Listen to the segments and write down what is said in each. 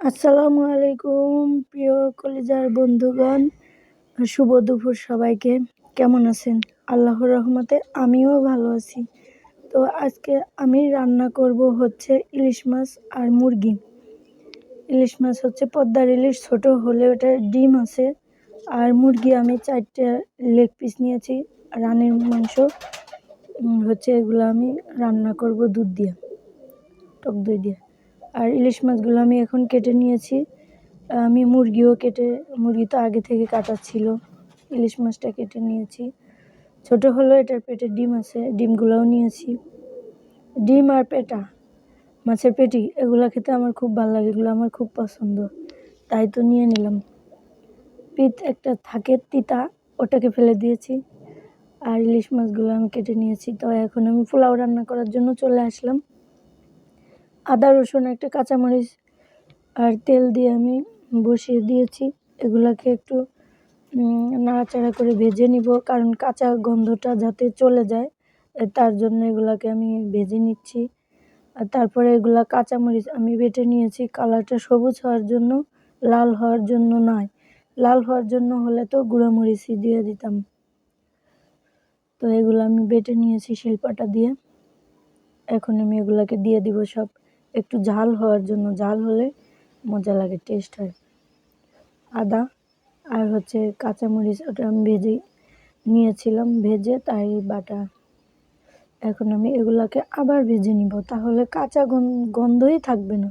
আসসালামু আলাইকুম, প্রিয় কলিজার বন্ধুগণ। শুভ দুপুর সবাইকে। কেমন আছেন? আল্লাহর রহমতে আমিও ভালো আছি। তো আজকে আমি রান্না করব হচ্ছে ইলিশ মাছ আর মুরগি। ইলিশ মাছ হচ্ছে পদ্মার ইলিশ, ছোট হলে ওটার ডিম আছে। আর মুরগি আমি চারটে লেগ পিস নিয়েছি। রানের মাংস হচ্ছে এগুলো আমি রান্না করব দুধ দিয়ে, টক দই দিয়ে। আর ইলিশ মাছগুলো আমি এখন কেটে নিয়েছি। আমি মুরগিও কেটে, মুরগি তো আগে থেকে কাটা ছিল, ইলিশ মাছটা কেটে নিয়েছি। ছোট হলো এটার পেটে ডিম আছে, ডিমগুলোও নিয়েছি। ডিম আর পেটা, মাছের পেটি, এগুলো খেতে আমার খুব ভালো লাগে, এগুলো আমার খুব পছন্দ। তাই তো নিয়ে নিলাম। পিত একটা থাকে তিতা, ওটাকে ফেলে দিয়েছি। আর ইলিশ মাছগুলো আমি কেটে নিয়েছি। তো এখন আমি পোলাও রান্না করার জন্য চলে আসলাম। আদা, রসুন, একটা কাঁচামরিচ আর তেল দিয়ে আমি বসিয়ে দিয়েছি। এগুলাকে একটু নাড়াচাড়া করে ভেজে নিব, কারণ কাঁচা গন্ধটা যাতে চলে যায় তার জন্য এগুলাকে আমি ভেজে নিচ্ছি। আর তারপরে এগুলা কাঁচামরিচ আমি বেটে নিয়েছি। কালারটা সবুজ হওয়ার জন্য, লাল হওয়ার জন্য নয়। লাল হওয়ার জন্য হলে তো গুঁড়োমরিচই দিয়ে দিতাম। তো এগুলো আমি বেটে নিয়েছি শিল্পাটা দিয়ে। এখন আমি এগুলাকে দিয়ে দিব সব। একটু ঝাল হওয়ার জন্য, ঝাল হলে মজা লাগে টেস্ট হয়। আদা আর হচ্ছে কাঁচামরিচ ওটা আমি ভেজে নিয়েছিলাম, ভেজে তাই বাটা। এখন আমি এগুলাকে আবার ভেজে নিব, তাহলে কাঁচা গন্ধই থাকবে না।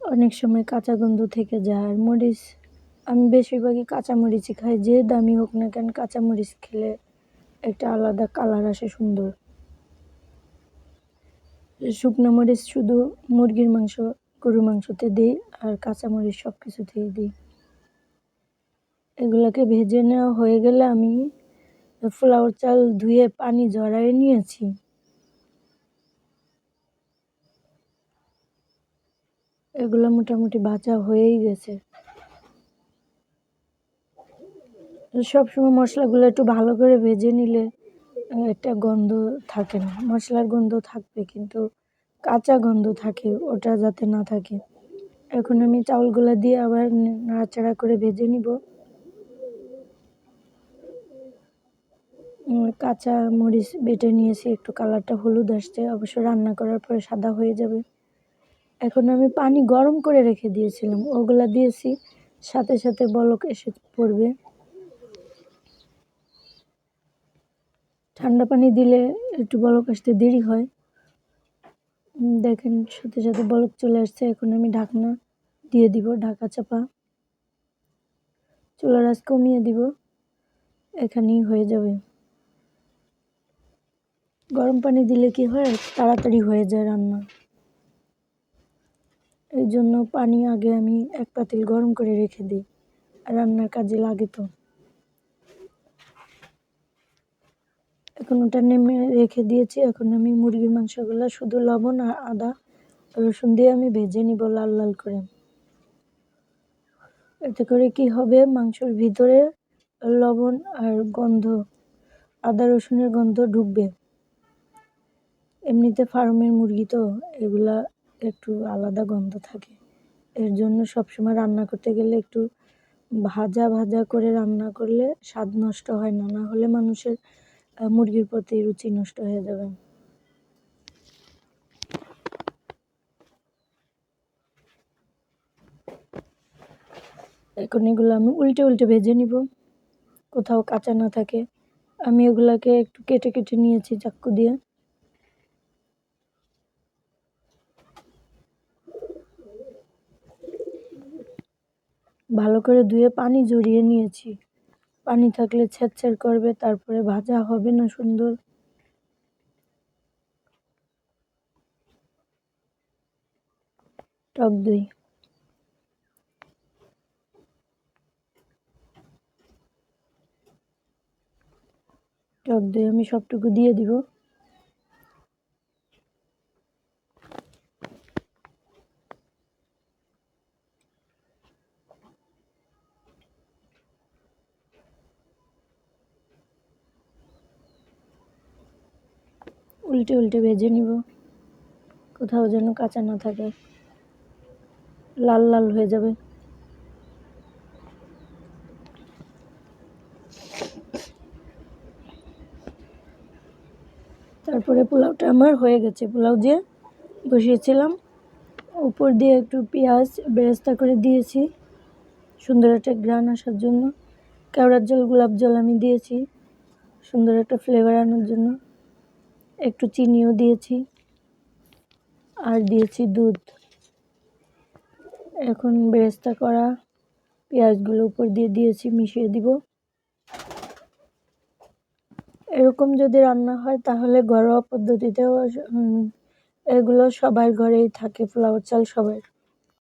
অনেক সময় কাঁচা গন্ধ থেকে যায়, আর মরিচ, আমি বেশিরভাগই কাঁচামরিচই খাই, যে দামি হোক না কেন কাঁচামরিচ খেলে একটা আলাদা কালার আসে সুন্দর। শুকনো মরিচ শুধু মুরগির মাংস, গরুর মাংসতে দিই আর কাঁচামরিচ সব কিছুতেই দিই। এগুলোকে ভেজে নেওয়া হয়ে গেলে আমি ফ্লাওয়ার চাল ধুয়ে পানি জড়াই নিয়েছি। এগুলো মোটামুটি ভাজা হয়েই গেছে। সবসময় মশলাগুলো একটু ভালো করে ভেজে নিলে একটা গন্ধ থাকে না। মশলার গন্ধ থাকবে কিন্তু কাঁচা গন্ধ থাকে, ওটা যাতে না থাকে। এখন আমি চাউলগুলো দিয়ে আবার নাড়াচাড়া করে ভেজে নিব। কাঁচা মরিচ বেটে নিয়েছি, একটু কালারটা হলুদ আসছে, অবশ্য রান্না করার পরে সাদা হয়ে যাবে। এখন আমি পানি গরম করে রেখে দিয়েছিলাম, ওগুলা দিয়েছি, সাথে সাথে বলক এসে পড়বে। ঠান্ডা পানি দিলে একটু বলক আসতে দেরি হয়। দেখেন, সাথে সাথে বলক চলে আসছে। এখন আমি ঢাকনা দিয়ে দিব, ঢাকা চাপা। চুলার আজ কমিয়ে দিব। এখানেই হয়ে যাবে। গরম পানি দিলে কি হয়? তাড়াতাড়ি হয়ে যায় রান্না। এই জন্য পানি আগে আমি এক পাতিল গরম করে রেখে দিই। রান্নার কাজে লাগে তো। এখন ওটা নেমে রেখে দিয়েছি। এখন আমি মুরগির মাংসগুলো শুধু লবণ আর আদা রসুন দিয়ে আমি ভেজে নিব লাল লাল করে। এতে করে কি হবে? মাংসর ভিতরে লবণ আর গন্ধ, আদা রসুনের গন্ধ ঢুকবে। এমনিতে ফার্মের মুরগি তো, এগুলা একটু আলাদা গন্ধ থাকে। এর জন্য সবসময় রান্না করতে গেলে একটু ভাজা ভাজা করে রান্না করলে স্বাদ নষ্ট হয় না। না হলে মানুষের মুরগির প্রতি রুচি নষ্ট হয়ে যাবে। এখন এগুলো আমি উল্টে উল্টে ভেজে নিব। কোথাও কাঁচা না থাকে। আমি এগুলাকে একটু কেটে কেটে নিয়েছি চাক্কু দিয়ে। ভালো করে ধুয়ে পানি জড়িয়ে নিয়েছি। পানি থাকলে ছেড় করবে, তারপরে ভাজা হবে না সুন্দর। টক দই। টক দই আমি সবটুকু দিয়ে দিব। উল্টে উল্টে ভেজে নিব। কোথাও যেন কাঁচা না থাকে। লাল লাল হয়ে যাবে। তারপরে পোলাওটা আমার হয়ে গেছে। পোলাও দিয়ে বসিয়েছিলাম। উপর দিয়ে একটু পেঁয়াজ বেরেস্তা করে দিয়েছি। সুন্দর একটা গ্রান আসার জন্য। কেওড়ার জল, গোলাপ জল আমি দিয়েছি। সুন্দর একটা ফ্লেভার আনার জন্য। একটু চিনিও দিয়েছি। আর দিয়েছি দুধ। এখন বেরেস্তা করা পেঁয়াজগুলো উপর দিয়ে দিয়েছি, মিশিয়ে দিব। এরকম যদি রান্না হয় তাহলে ঘরোয়া পদ্ধতিতেও এগুলো সবার ঘরেই থাকে, ফ্লাওয়ার চাল সবার।